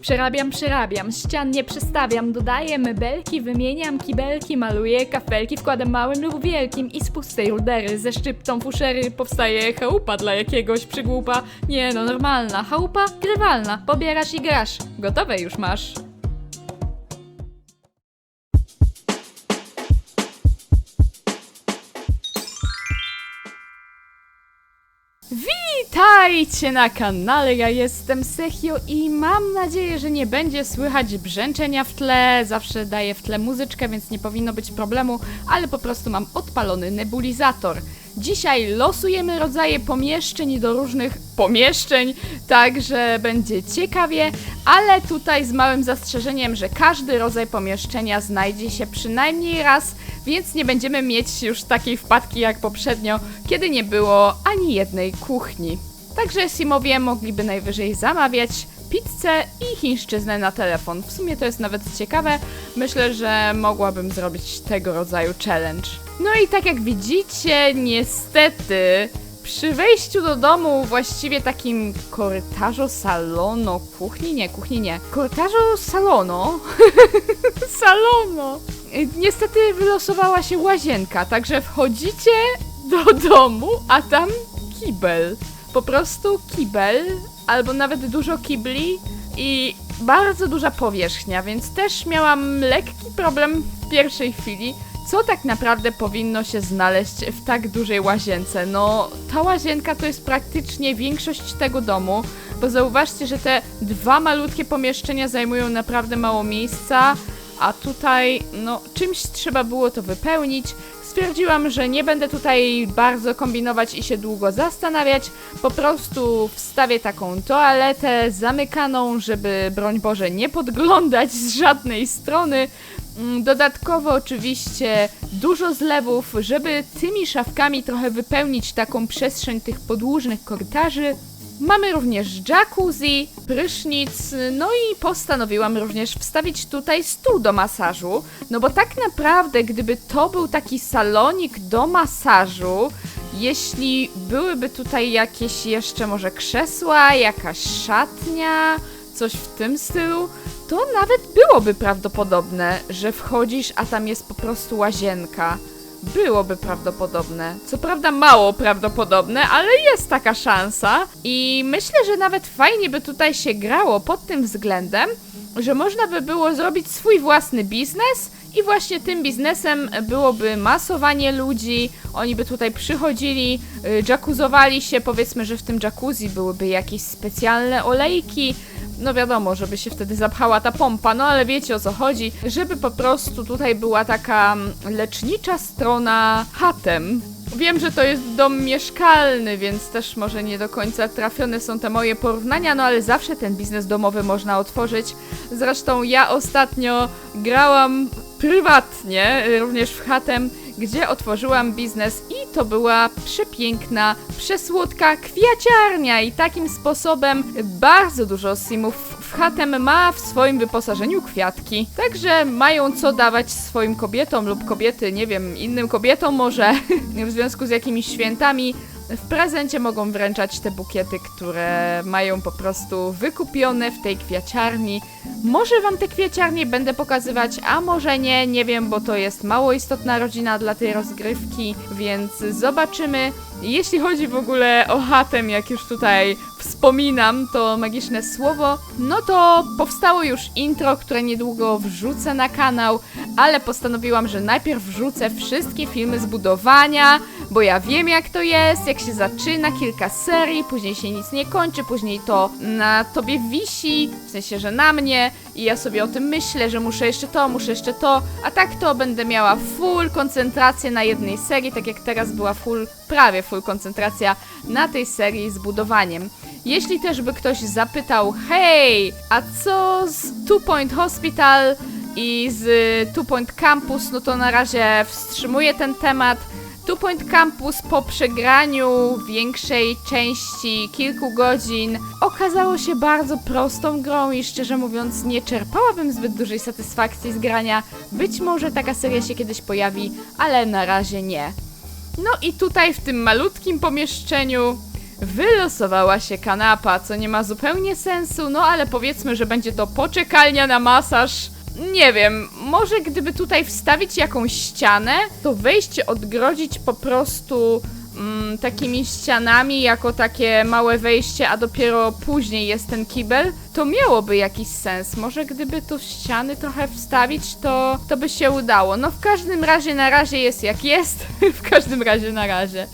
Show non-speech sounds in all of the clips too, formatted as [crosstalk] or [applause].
Przerabiam, przerabiam, ścian nie przestawiam, dodaję mebelki, wymieniam kibelki, maluję kafelki, wkładam małym lub wielkim i z pustej rudery ze szczyptą fuszery powstaje chałupa dla jakiegoś przygłupa. Nie no, normalna, chałupa grywalna, pobierasz i grasz, gotowe już masz. Witajcie na kanale, ja jestem Sechio i mam nadzieję, że nie będzie słychać brzęczenia w tle. Zawsze daję w tle muzyczkę, więc nie powinno być problemu, ale po prostu mam odpalony nebulizator. Dzisiaj losujemy rodzaje pomieszczeń do różnych pomieszczeń, także będzie ciekawie, ale tutaj z małym zastrzeżeniem, że każdy rodzaj pomieszczenia znajdzie się przynajmniej raz, więc nie będziemy mieć już takiej wpadki jak poprzednio, kiedy nie było ani jednej kuchni. Także Simowie mogliby najwyżej zamawiać pizzę i chińszczyznę na telefon. W sumie to jest nawet ciekawe. Myślę, że mogłabym zrobić tego rodzaju challenge. No i tak jak widzicie, niestety przy wejściu do domu, właściwie takim korytarzu salono, kuchni nie, kuchni nie, korytarzu salono, [laughs] salono, niestety wylosowała się łazienka, także wchodzicie do domu, a tam kibel. Po prostu kibel, albo nawet dużo kibli i bardzo duża powierzchnia, więc też miałam lekki problem w pierwszej chwili, co tak naprawdę powinno się znaleźć w tak dużej łazience. No, ta łazienka to jest praktycznie większość tego domu, bo zauważcie, że te dwa malutkie pomieszczenia zajmują naprawdę mało miejsca, a tutaj, no, czymś trzeba było to wypełnić. Stwierdziłam, że nie będę tutaj bardzo kombinować i się długo zastanawiać. Po prostu wstawię taką toaletę zamykaną, żeby broń Boże nie podglądać z żadnej strony. Mm, Dodatkowo oczywiście dużo zlewów, żeby tymi szafkami trochę wypełnić taką przestrzeń tych podłużnych korytarzy. Mamy również jacuzzi, prysznic, no i postanowiłam również wstawić tutaj stół do masażu, no bo tak naprawdę gdyby to był taki salonik do masażu, jeśli byłyby tutaj jakieś jeszcze może krzesła, jakaś szatnia, coś w tym stylu, to nawet byłoby prawdopodobne, że wchodzisz, a tam jest po prostu łazienka. Byłoby prawdopodobne. Co prawda mało prawdopodobne, ale jest taka szansa. I myślę, że nawet fajnie by tutaj się grało pod tym względem, że można by było zrobić swój własny biznes i właśnie tym biznesem byłoby masowanie ludzi. Oni by tutaj przychodzili, y, jackuzowali się, powiedzmy, że w tym jacuzzi byłyby jakieś specjalne olejki, no wiadomo, żeby się wtedy zapchała ta pompa, no ale wiecie o co chodzi, żeby po prostu tutaj była taka mm, lecznicza strona chatem. Wiem, że to jest dom mieszkalny, więc też może nie do końca trafione są te moje porównania, no ale zawsze ten biznes domowy można otworzyć. Zresztą ja ostatnio grałam prywatnie, również w chatem, gdzie otworzyłam biznes i to była przepiękna, przesłodka kwiaciarnia i takim sposobem bardzo dużo simów w chatem ma w swoim wyposażeniu kwiatki. Także mają co dawać swoim kobietom lub kobiety, nie wiem, innym kobietom może [laughs] w związku z jakimiś świętami. W prezencie mogą wręczać te bukiety, które mają po prostu wykupione w tej kwiaciarni. Może wam te kwiaciarnie będę pokazywać, a może nie, nie wiem, bo to jest mało istotna rodzina dla tej rozgrywki, więc zobaczymy. Jeśli chodzi w ogóle o chatem, jak już tutaj wspominam to magiczne słowo, no to powstało już intro, które niedługo wrzucę na kanał, ale postanowiłam, że najpierw wrzucę wszystkie filmy z budowania, bo ja wiem jak to jest, jak się zaczyna kilka serii, później się nic nie kończy, później to na tobie wisi, w sensie, że na mnie i ja sobie o tym myślę, że muszę jeszcze to, muszę jeszcze to, a tak to będę miała full koncentrację na jednej serii, tak jak teraz była full, prawie full koncentracja na tej serii z budowaniem. Jeśli też by ktoś zapytał, hej, a co z Two Point Hospital i z Two Point Campus, no to na razie wstrzymuję ten temat. Two Point Campus po przegraniu większej części, kilku godzin, okazało się bardzo prostą grą i szczerze mówiąc nie czerpałabym zbyt dużej satysfakcji z grania. Być może taka seria się kiedyś pojawi, ale na razie nie. No i tutaj w tym malutkim pomieszczeniu wylosowała się kanapa, co nie ma zupełnie sensu, no ale powiedzmy, że będzie to poczekalnia na masaż. Nie wiem, może gdyby tutaj wstawić jakąś ścianę, to wejście odgrodzić po prostu mm, takimi ścianami, jako takie małe wejście, a dopiero później jest ten kibel, to miałoby jakiś sens. Może gdyby tu ściany trochę wstawić, to, to by się udało. No w każdym razie na razie jest jak jest. [laughs] w każdym razie na razie.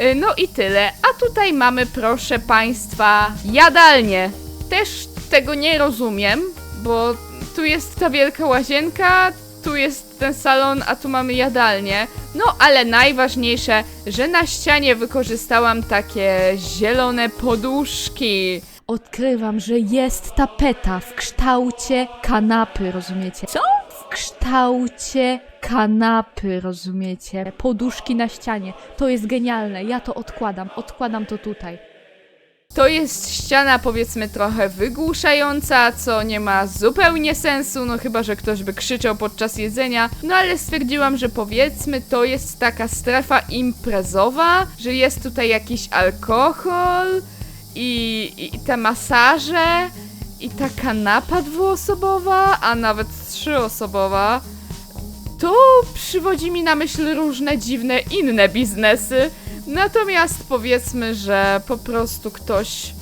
Y, No i tyle. A tutaj mamy, proszę Państwa, jadalnię. Też tego nie rozumiem, bo tu jest ta wielka łazienka, tu jest ten salon, a tu mamy jadalnię. No ale najważniejsze, że na ścianie wykorzystałam takie zielone poduszki. Odkrywam, że jest tapeta w kształcie kanapy, rozumiecie? Co? W kształcie kanapy, rozumiecie? Poduszki na ścianie. To jest genialne. Ja to odkładam. Odkładam to tutaj. To jest ściana powiedzmy trochę wygłuszająca, co nie ma zupełnie sensu, no chyba, że ktoś by krzyczał podczas jedzenia. No ale stwierdziłam, że powiedzmy to jest taka strefa imprezowa, że jest tutaj jakiś alkohol i, i, te masaże i ta kanapa dwuosobowa, a nawet trzyosobowa. To przywodzi mi na myśl różne dziwne inne biznesy. Natomiast powiedzmy, że po prostu ktoś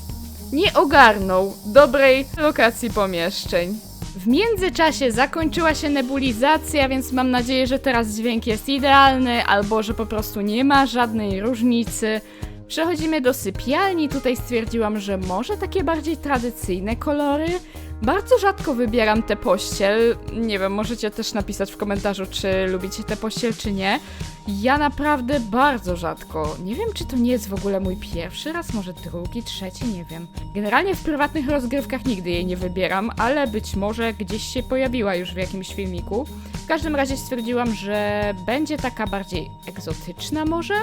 nie ogarnął dobrej lokacji pomieszczeń. W międzyczasie zakończyła się nebulizacja, więc mam nadzieję, że teraz dźwięk jest idealny, albo że po prostu nie ma żadnej różnicy. Przechodzimy do sypialni. Tutaj stwierdziłam, że może takie bardziej tradycyjne kolory. Bardzo rzadko wybieram tę pościel. Nie wiem, możecie też napisać w komentarzu, czy lubicie tę pościel, czy nie. Ja naprawdę bardzo rzadko. Nie wiem, czy to nie jest w ogóle mój pierwszy raz, może drugi, trzeci, nie wiem. Generalnie w prywatnych rozgrywkach nigdy jej nie wybieram, ale być może gdzieś się pojawiła już w jakimś filmiku. W każdym razie stwierdziłam, że będzie taka bardziej egzotyczna może,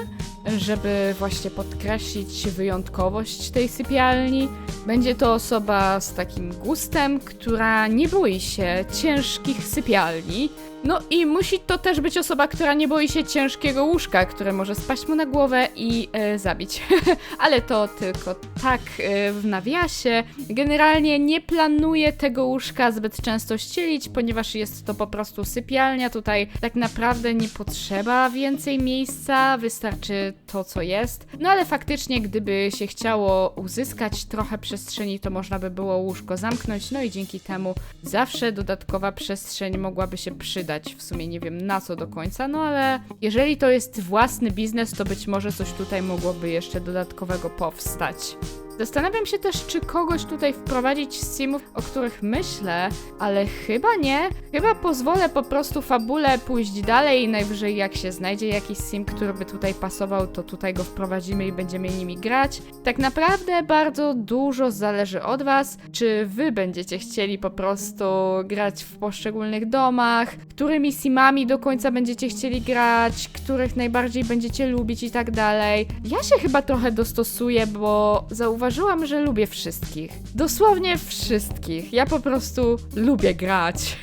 żeby właśnie podkreślić wyjątkowość tej sypialni. Będzie to osoba z takim gustem, która nie boi się ciężkich sypialni. No i musi to też być osoba, która nie boi się ciężkiego łóżka, które może spaść mu na głowę i e, zabić. [laughs] Ale to tylko tak e, w nawiasie. Generalnie nie planuję tego łóżka zbyt często ścielić, ponieważ jest to po prostu sypialnia. Tutaj tak naprawdę nie potrzeba więcej miejsca, wystarczy to, co jest. No ale faktycznie, gdyby się chciało uzyskać trochę przestrzeni, to można by było łóżko zamknąć, no i dzięki temu zawsze dodatkowa przestrzeń mogłaby się przydać. W sumie nie wiem na co do końca, no ale jeżeli to jest własny biznes, to być może coś tutaj mogłoby jeszcze dodatkowego powstać. Zastanawiam się też, czy kogoś tutaj wprowadzić z simów, o których myślę, ale chyba nie. Chyba pozwolę po prostu fabule pójść dalej i najwyżej jak się znajdzie jakiś sim, który by tutaj pasował, to tutaj go wprowadzimy i będziemy nimi grać. Tak naprawdę bardzo dużo zależy od was, czy wy będziecie chcieli po prostu grać w poszczególnych domach, którymi simami do końca będziecie chcieli grać, których najbardziej będziecie lubić i tak dalej. Ja się chyba trochę dostosuję, bo zauważyłam, że lubię wszystkich. Dosłownie wszystkich. Ja po prostu lubię grać.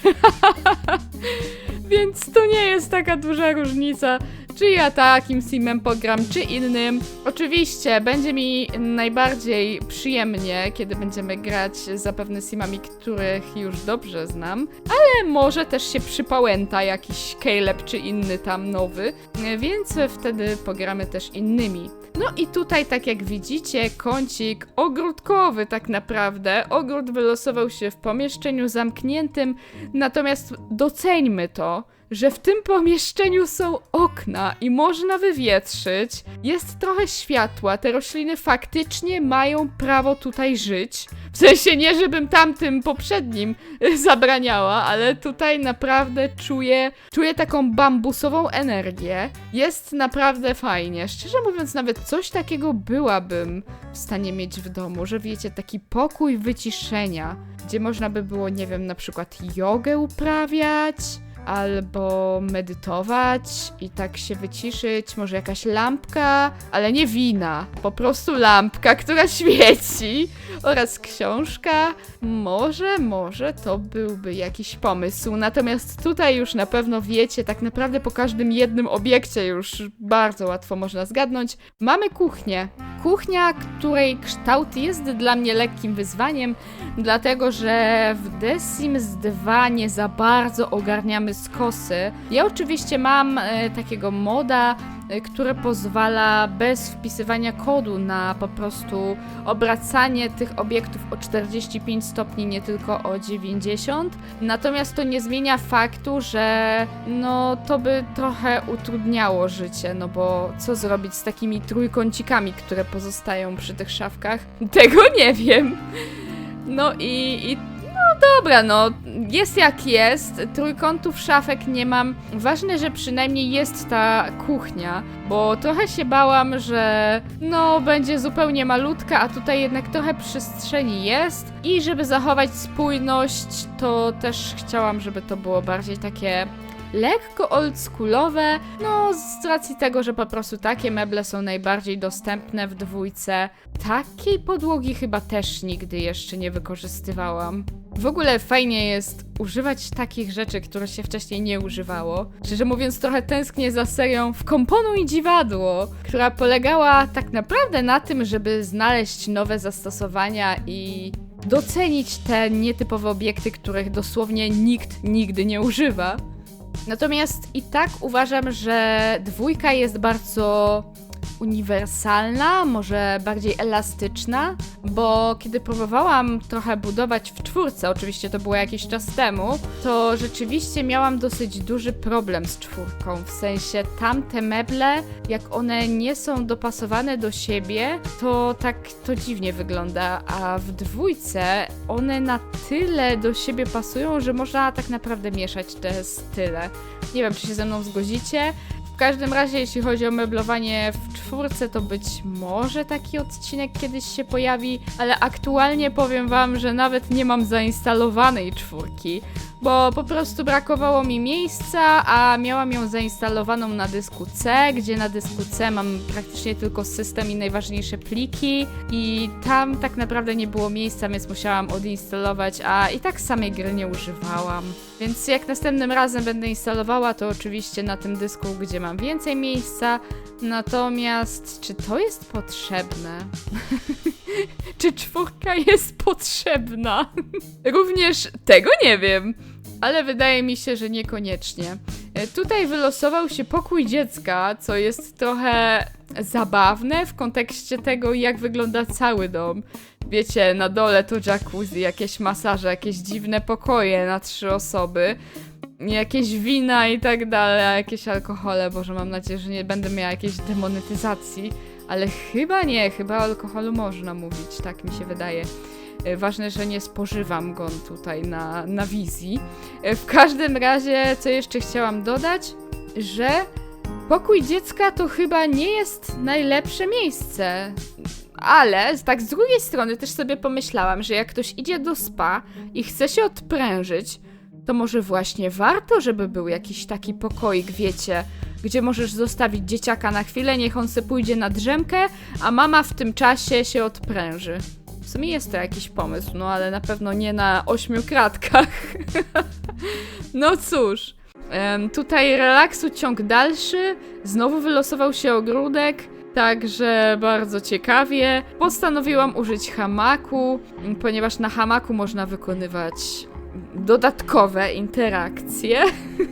[laughs] Więc to nie jest taka duża różnica, czy ja takim simem pogram, czy innym. Oczywiście będzie mi najbardziej przyjemnie, kiedy będziemy grać zapewne simami, których już dobrze znam, ale może też się przypałęta jakiś Caleb czy inny tam nowy, więc wtedy pogramy też innymi. No i tutaj, tak jak widzicie, kącik ogródkowy tak naprawdę. Ogród wylosował się w pomieszczeniu zamkniętym, natomiast doceńmy to, że w tym pomieszczeniu są okna i można wywietrzyć. Jest trochę światła, te rośliny faktycznie mają prawo tutaj żyć. W sensie nie, żebym tamtym poprzednim [laughs] zabraniała, ale tutaj naprawdę czuję, czuję taką bambusową energię. Jest naprawdę fajnie. Szczerze mówiąc, nawet coś takiego byłabym w stanie mieć w domu, że wiecie, taki pokój wyciszenia, gdzie można by było, nie wiem, na przykład jogę uprawiać albo medytować i tak się wyciszyć, może jakaś lampka, ale nie wina, po prostu lampka, która [laughs] świeci oraz książka. Może, może to byłby jakiś pomysł. Natomiast tutaj już na pewno wiecie, tak naprawdę po każdym jednym obiekcie już bardzo łatwo można zgadnąć. Mamy kuchnię. kuchnia, której kształt jest dla mnie lekkim wyzwaniem, dlatego że w The Sims 2 nie za bardzo ogarniamy skosy. Ja oczywiście mam e, takiego moda, e, który pozwala bez wpisywania kodu na po prostu obracanie tych obiektów o 45 stopni, nie tylko o 90. Natomiast to nie zmienia faktu, że no to by trochę utrudniało życie, no bo co zrobić z takimi trójkącikami, które pozostają przy tych szafkach? [laughs] Tego nie wiem. No i, i dobra, no jest jak jest. Trójkątów szafek nie mam. Ważne, że przynajmniej jest ta kuchnia, bo trochę się bałam, że no będzie zupełnie malutka, a tutaj jednak trochę przestrzeni jest. I żeby zachować spójność, to też chciałam, żeby to było bardziej takie lekko oldschoolowe, no z racji tego, że po prostu takie meble są najbardziej dostępne w dwójce. Takiej podłogi chyba też nigdy jeszcze nie wykorzystywałam. W ogóle fajnie jest używać takich rzeczy, które się wcześniej nie używało. Szczerze mówiąc, trochę tęsknię za serią w Komponuj Dziwadło, która polegała tak naprawdę na tym, żeby znaleźć nowe zastosowania i docenić te nietypowe obiekty, których dosłownie nikt nigdy nie używa. Natomiast i tak uważam, że dwójka jest bardzo uniwersalna, może bardziej elastyczna, bo kiedy próbowałam trochę budować w czwórce, oczywiście to było jakiś czas temu, to rzeczywiście miałam dosyć duży problem z czwórką, w sensie tamte meble, jak one nie są dopasowane do siebie, to tak to dziwnie wygląda, a w dwójce one na tyle do siebie pasują, że można tak naprawdę mieszać te style. Nie wiem, czy się ze mną zgodzicie. Każdym razie, jeśli chodzi o meblowanie w czwórce, to być może taki odcinek kiedyś się pojawi, ale aktualnie powiem wam, że nawet nie mam zainstalowanej czwórki, bo po prostu brakowało mi miejsca, a miałam ją zainstalowaną na dysku C, gdzie na dysku C mam praktycznie tylko system i najważniejsze pliki i tam tak naprawdę nie było miejsca, więc musiałam odinstalować, a i tak samej gry nie używałam. Więc jak następnym razem będę instalowała, to oczywiście na tym dysku, gdzie mam więcej miejsca. Natomiast czy to jest potrzebne? [laughs] czy czwórka jest potrzebna? [laughs] Również tego nie wiem, ale wydaje mi się, że niekoniecznie. E, Tutaj wylosował się pokój dziecka, co jest trochę zabawne w kontekście tego, jak wygląda cały dom. Wiecie, na dole to jacuzzi, jakieś masaże, jakieś dziwne pokoje na trzy osoby, jakieś wina i tak dalej, jakieś alkohole. Boże, mam nadzieję, że nie będę miała jakiejś demonetyzacji, ale chyba nie, chyba o alkoholu można mówić, tak mi się wydaje. E, Ważne, że nie spożywam go tutaj na, na wizji. E, W każdym razie, co jeszcze chciałam dodać, że pokój dziecka to chyba nie jest najlepsze miejsce. Ale tak z drugiej strony też sobie pomyślałam, że jak ktoś idzie do spa i chce się odprężyć, to może właśnie warto, żeby był jakiś taki pokoik, wiecie, gdzie możesz zostawić dzieciaka na chwilę, niech on se pójdzie na drzemkę, a mama w tym czasie się odpręży. Sumie jest to jakiś pomysł, no ale na pewno nie na ośmiu kratkach. [laughs] no cóż. Em, tutaj relaksu ciąg dalszy. Znowu wylosował się ogródek. Także bardzo ciekawie. Postanowiłam użyć hamaku, ponieważ na hamaku można wykonywać dodatkowe interakcje.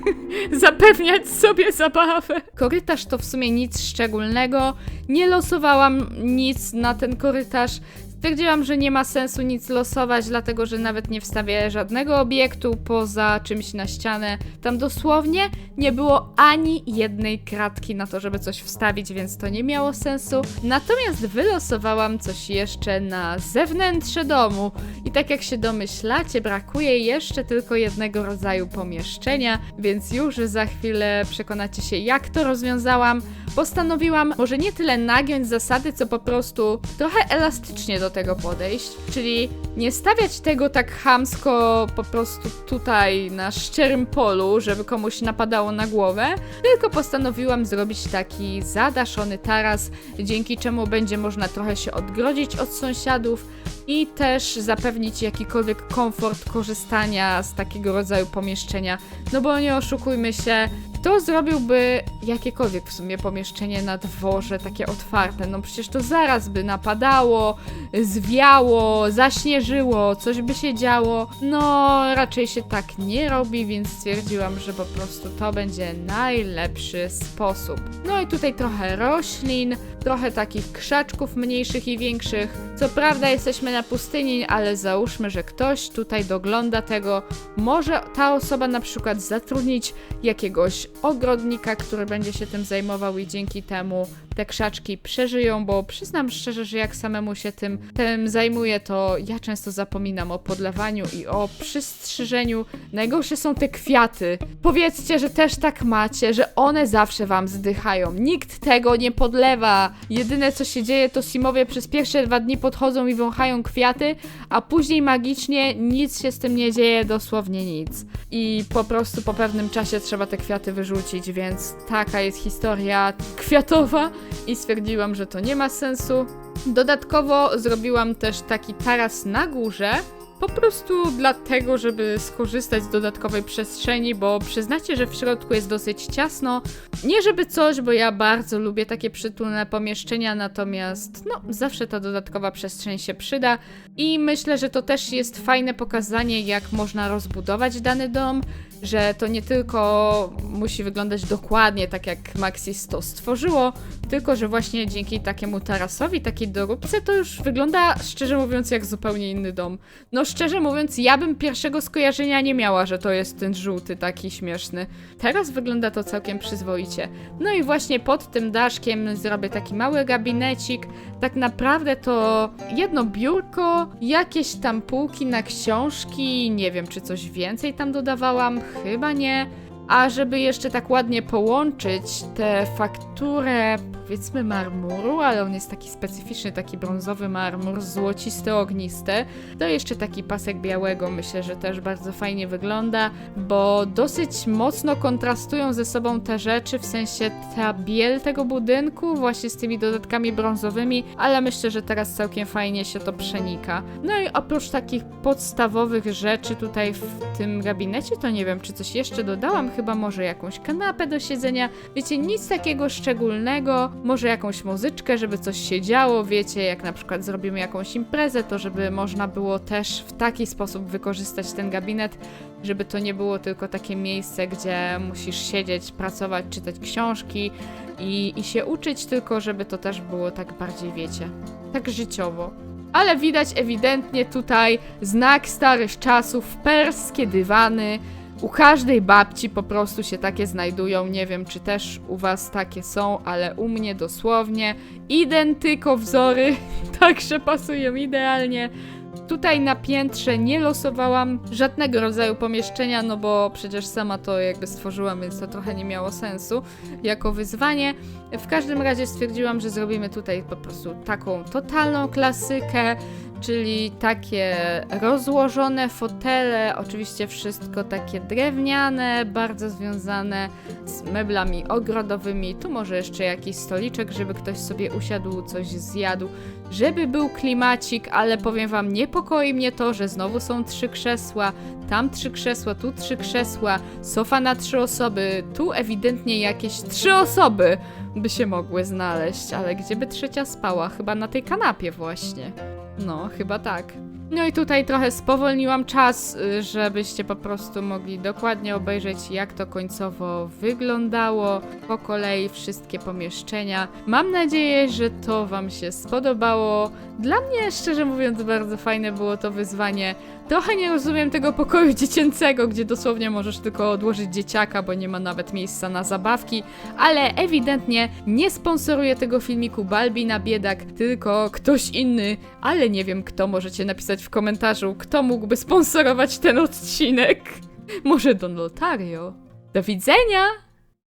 [laughs] Zapewniać sobie zabawę. Korytarz to w sumie nic szczególnego. Nie losowałam nic na ten korytarz. Stwierdziłam, że nie ma sensu nic losować, dlatego że nawet nie wstawię żadnego obiektu poza czymś na ścianę. Tam dosłownie nie było ani jednej kratki na to, żeby coś wstawić, więc to nie miało sensu. Natomiast wylosowałam coś jeszcze na zewnętrze domu. I tak jak się domyślacie, brakuje jeszcze tylko jednego rodzaju pomieszczenia, więc już za chwilę przekonacie się, jak to rozwiązałam. Postanowiłam może nie tyle nagiąć zasady, co po prostu trochę elastycznie do tego podejść, czyli nie stawiać tego tak chamsko po prostu tutaj na szczerym polu, żeby komuś napadało na głowę, tylko postanowiłam zrobić taki zadaszony taras, dzięki czemu będzie można trochę się odgrodzić od sąsiadów i też zapewnić jakikolwiek komfort korzystania z takiego rodzaju pomieszczenia. No bo nie oszukujmy się, Kto zrobiłby jakiekolwiek w sumie pomieszczenie na dworze, takie otwarte? No przecież to zaraz by napadało, zwiało, zaśnieżyło, coś by się działo. No raczej się tak nie robi, więc stwierdziłam, że po prostu to będzie najlepszy sposób. No i tutaj trochę roślin, trochę takich krzaczków mniejszych i większych. Co prawda jesteśmy na pustyni, ale załóżmy, że ktoś tutaj dogląda tego. Może ta osoba na przykład zatrudnić jakiegoś ogrodnika, który będzie się tym zajmował i dzięki temu te krzaczki przeżyją, bo przyznam szczerze, że jak samemu się tym, tym zajmuję, to ja często zapominam o podlewaniu i o przystrzyżeniu. Najgorsze są te kwiaty. Powiedzcie, że też tak macie, że one zawsze wam zdychają. Nikt tego nie podlewa. Jedyne co się dzieje, to Simowie przez pierwsze dwa dni podchodzą i wąchają kwiaty, a później magicznie nic się z tym nie dzieje, dosłownie nic. I po prostu po pewnym czasie trzeba te kwiaty wyrzucić, więc taka jest historia kwiatowa i stwierdziłam, że to nie ma sensu. Dodatkowo zrobiłam też taki taras na górze, po prostu dlatego, żeby skorzystać z dodatkowej przestrzeni, bo przyznacie, że w środku jest dosyć ciasno. Nie żeby coś, bo ja bardzo lubię takie przytulne pomieszczenia, natomiast no, zawsze ta dodatkowa przestrzeń się przyda i myślę, że to też jest fajne pokazanie, jak można rozbudować dany dom, że to nie tylko musi wyglądać dokładnie tak, jak Maxis to stworzyło, tylko że właśnie dzięki takiemu tarasowi, takiej doróbce, to już wygląda, szczerze mówiąc, jak zupełnie inny dom. No szczerze mówiąc, ja bym pierwszego skojarzenia nie miała, że to jest ten żółty, taki śmieszny. Teraz wygląda to całkiem przyzwoicie. No i właśnie pod tym daszkiem zrobię taki mały gabinecik. Tak naprawdę to jedno biurko, jakieś tam półki na książki, nie wiem czy coś więcej tam dodawałam, chyba nie. A żeby jeszcze tak ładnie połączyć tę fakturę, powiedzmy marmuru, ale on jest taki specyficzny, taki brązowy marmur, złocisty, ognisty, to jeszcze taki pasek białego myślę, że też bardzo fajnie wygląda, bo dosyć mocno kontrastują ze sobą te rzeczy, w sensie ta biel tego budynku, właśnie z tymi dodatkami brązowymi, ale myślę, że teraz całkiem fajnie się to przenika. No i oprócz takich podstawowych rzeczy tutaj w tym gabinecie, to nie wiem, czy coś jeszcze dodałam, chyba może jakąś kanapę do siedzenia, wiecie, nic takiego szczególnego, może jakąś muzyczkę, żeby coś się działo, wiecie, jak na przykład zrobimy jakąś imprezę, to żeby można było też w taki sposób wykorzystać ten gabinet, żeby to nie było tylko takie miejsce, gdzie musisz siedzieć, pracować, czytać książki i, i się uczyć, tylko żeby to też było tak bardziej, wiecie, tak życiowo. Ale widać ewidentnie tutaj znak starych czasów, perskie dywany. U każdej babci po prostu się takie znajdują. Nie wiem, czy też u was takie są, ale u mnie dosłownie identyko wzory, [laughs] także pasują idealnie. Tutaj na piętrze nie losowałam żadnego rodzaju pomieszczenia, no bo przecież sama to jakby stworzyłam, więc to trochę nie miało sensu jako wyzwanie. W każdym razie stwierdziłam, że zrobimy tutaj po prostu taką totalną klasykę, czyli takie rozłożone fotele, oczywiście wszystko takie drewniane, bardzo związane z meblami ogrodowymi. Tu może jeszcze jakiś stoliczek, żeby ktoś sobie usiadł, coś zjadł, żeby był klimacik, ale powiem wam, niepokoi mnie to, że znowu są trzy krzesła, tam trzy krzesła, tu trzy krzesła, sofa na trzy osoby, tu ewidentnie jakieś trzy osoby by się mogły znaleźć, ale gdzie by trzecia spała? Chyba na tej kanapie właśnie. No, chyba tak. No i tutaj trochę spowolniłam czas, y, żebyście po prostu mogli dokładnie obejrzeć, jak to końcowo wyglądało. Po kolei wszystkie pomieszczenia. Mam nadzieję, że to Wam się spodobało. Dla mnie, szczerze mówiąc, bardzo fajne było to wyzwanie. Trochę nie rozumiem tego pokoju dziecięcego, gdzie dosłownie możesz tylko odłożyć dzieciaka, bo nie ma nawet miejsca na zabawki, ale ewidentnie nie sponsoruje tego filmiku Balbina Biedak, tylko ktoś inny, ale nie wiem kto, możecie napisać w komentarzu, kto mógłby sponsorować ten odcinek. Może Don Lotario? Do widzenia!